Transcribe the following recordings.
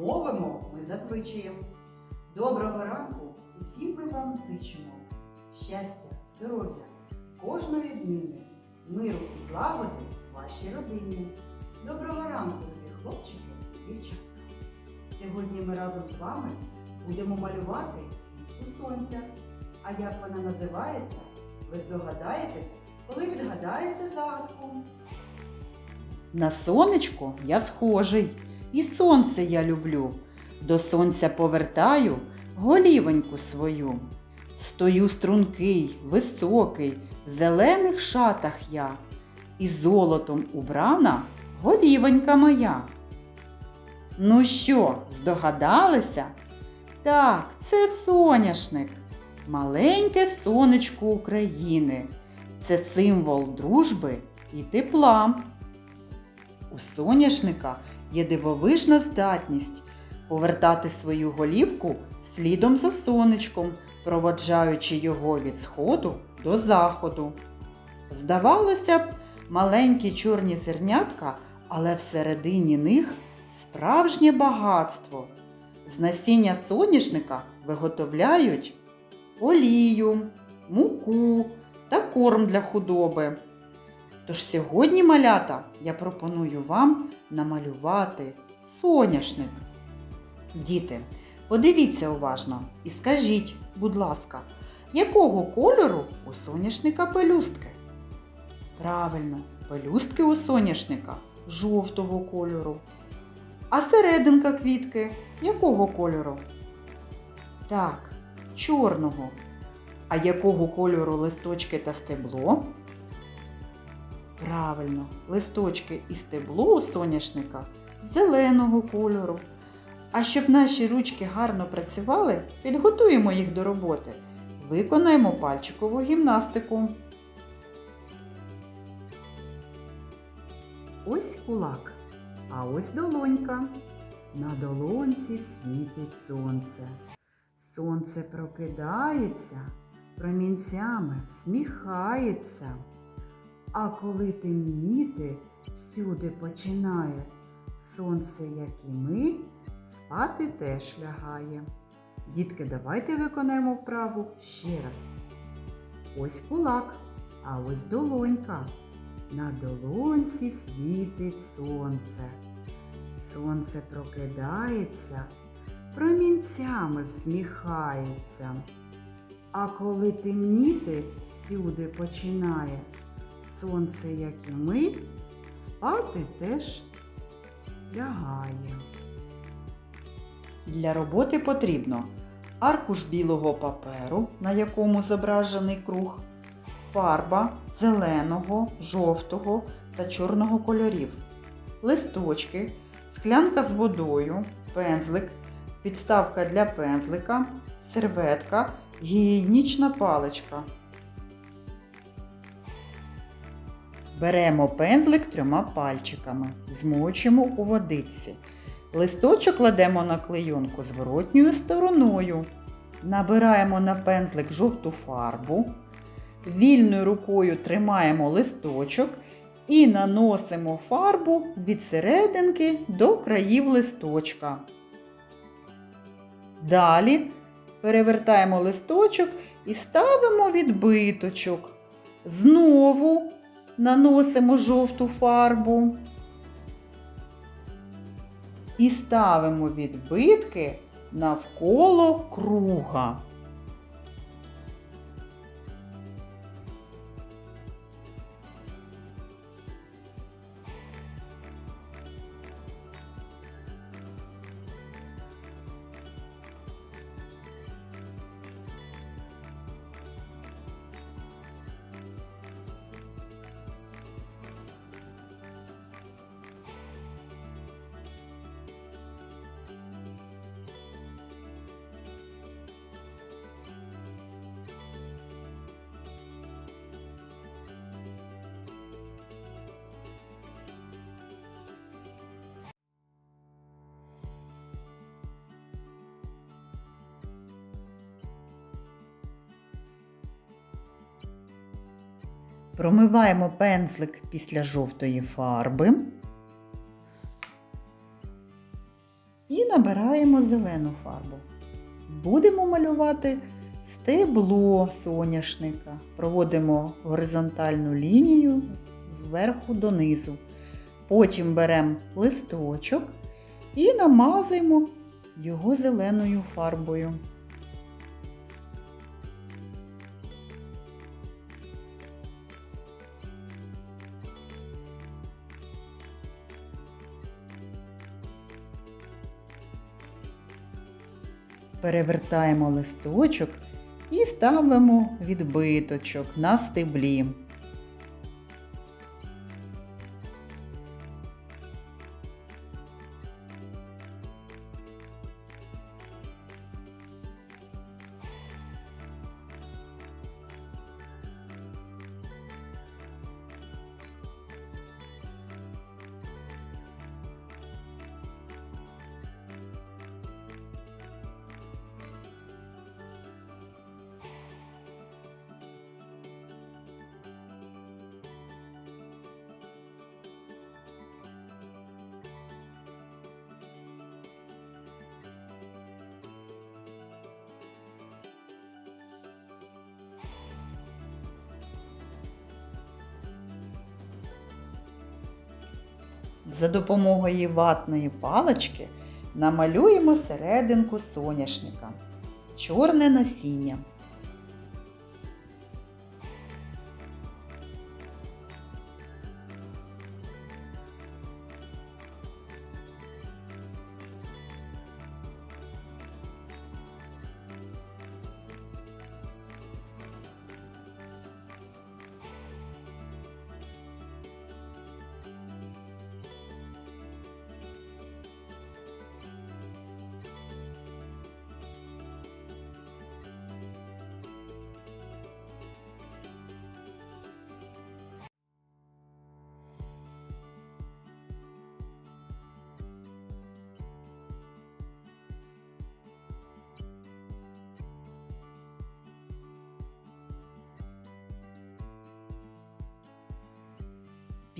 мовимо ми зазвичаєм. Доброго ранку усім ми вам зичимо. Щастя, здоров'я, кожної днини, миру і злагоди вашій родині. Доброго ранку, любі хлопчики і дівчатка. Сьогодні ми разом з вами будемо малювати квітку сонця. А як вона називається, ви здогадаєтесь, коли відгадаєте загадку. На сонечко я схожий, і сонце я люблю. До сонця повертаю голівоньку свою. Стою стрункий, високий, в зелених шатах я, і золотом убрана голівонька моя. Ну що, здогадалися? Так, це соняшник, маленьке сонечко України. Це символ дружби і тепла. У соняшника є дивовижна здатність повертати свою голівку слідом за сонечком, проводжаючи його від сходу до заходу. Здавалося б, маленькі чорні зернятка, але всередині них справжнє багатство. З насіння соняшника виготовляють олію, муку та корм для худоби. Тож сьогодні, малята, я пропоную вам намалювати соняшник. Діти, подивіться уважно і скажіть, будь ласка, якого кольору у соняшника пелюстки? Правильно, пелюстки у соняшника жовтого кольору. А серединка квітки якого кольору? Так, чорного. А якого кольору листочки та стебло? Правильно, листочки і стебло у соняшника зеленого кольору. А щоб наші ручки гарно працювали, підготуємо їх до роботи. Виконаємо пальчикову гімнастику. Ось кулак, а ось долонька. На долонці світить сонце. Сонце прокидається, промінцями всміхається. А коли темніти всюди починає, сонце, як і ми, спати теж лягає. Дітки, давайте виконаємо вправу ще раз. Ось кулак, а ось долонька. На долонці світить сонце. Сонце прокидається, промінцями всміхається. А коли темніти всюди починає, сонце, як і ми, спати теж лягає. Для роботи потрібно аркуш білого паперу, на якому зображений круг, фарба зеленого, жовтого та чорного кольорів, листочки, склянка з водою, пензлик, підставка для пензлика, серветка, гігієнічна паличка. Беремо пензлик трьома пальчиками, змочимо у водиці. Листочок кладемо на клейонку зворотньою стороною. Набираємо на пензлик жовту фарбу. Вільною рукою тримаємо листочок і наносимо фарбу від серединки до країв листочка. Далі перевертаємо листочок і ставимо відбиточок. Знову наносимо жовту фарбу і ставимо відбитки навколо круга. Промиваємо пензлик після жовтої фарби. І набираємо зелену фарбу. Будемо малювати стебло соняшника. Проводимо горизонтальну лінію зверху донизу. Потім беремо листочок і намазуємо його зеленою фарбою. Перевертаємо листочок і ставимо відбиточок на стеблі. За допомогою ватної палочки намалюємо серединку соняшника, чорне насіння.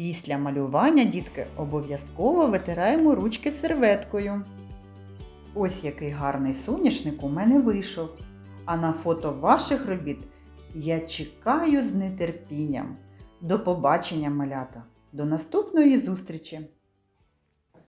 Після малювання, дітки, обов'язково витираємо ручки серветкою. Ось який гарний соняшник у мене вийшов. А на фото ваших робіт я чекаю з нетерпінням. До побачення, малята! До наступної зустрічі!